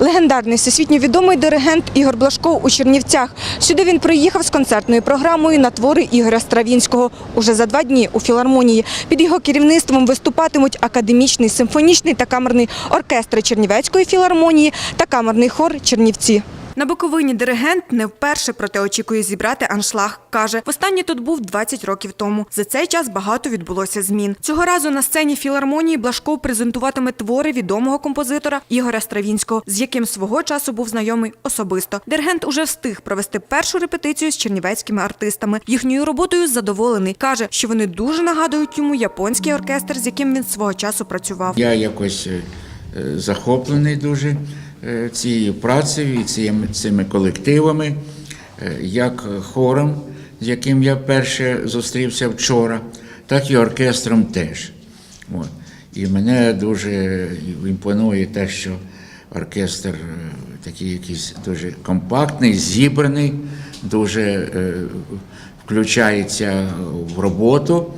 Легендарний всесвітньо відомий диригент Ігор Блашков у Чернівцях. Сюди він приїхав з концертною програмою на твори Ігоря Стравінського. Уже за два дні у філармонії. Під його керівництвом виступатимуть академічний, симфонічний та камерний оркестри Чернівецької філармонії та камерний хор Чернівці. На Буковині диригент не вперше, проте очікує зібрати аншлаг. Каже, востаннє тут був 20 років тому. За цей час багато відбулося змін. Цього разу на сцені філармонії Блашков презентуватиме твори відомого композитора Ігоря Стравінського, з яким свого часу був знайомий особисто. Диригент уже встиг провести першу репетицію з чернівецькими артистами. Їхньою роботою задоволений. каже, що вони дуже нагадують йому японський оркестр, з яким він свого часу працював. Я якось е, захоплений дуже е, цією працею і цими, колективами, е, як хором, з яким я вперше зустрівся вчора, так і оркестром теж. От. І мене дуже імпонує те, що оркестр е, такий якийсь дуже компактний, зібраний, дуже е, включається в роботу.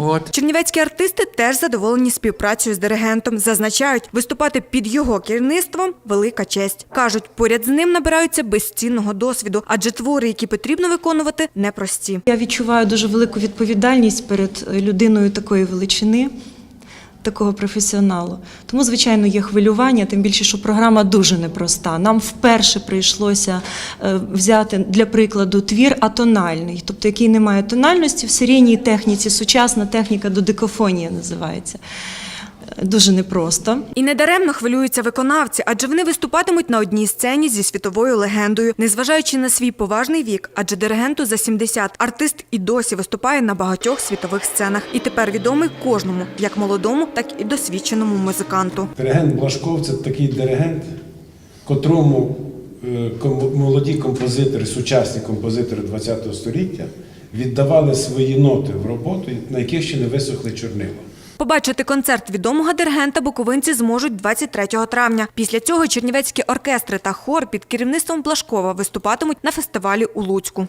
От. Чернівецькі артисти теж задоволені співпрацею з диригентом. Зазначають, виступати під його керівництвом велика честь. Кажуть, поряд з ним набираються безцінного досвіду, адже твори, які потрібно виконувати, непрості. Я відчуваю дуже велику відповідальність перед людиною такої величини, такого професіоналу. Тому, звичайно, є хвилювання, тим більше, що програма дуже непроста. Нам вперше прийшлося е, взяти для прикладу твір атональний, тобто який не має тональності в серійній техніці, сучасна техніка додекофонія називається. Дуже непросто. І недаремно хвилюються виконавці, адже вони виступатимуть на одній сцені зі світовою легендою, незважаючи на свій поважний вік, адже диригенту за 70. Артист і досі виступає на багатьох світових сценах. І тепер відомий кожному, як молодому, так і досвідченому музиканту. Диригент Блашков це такий диригент, котрому е, молоді композитори, сучасні композитори ХХ століття віддавали свої ноти в роботу, на яких ще не висохли чорнила. Побачити концерт відомого диригента буковинці зможуть 23 травня. Після цього чернівецькі оркестри та хор під керівництвом Блашкова виступатимуть на фестивалі у Луцьку.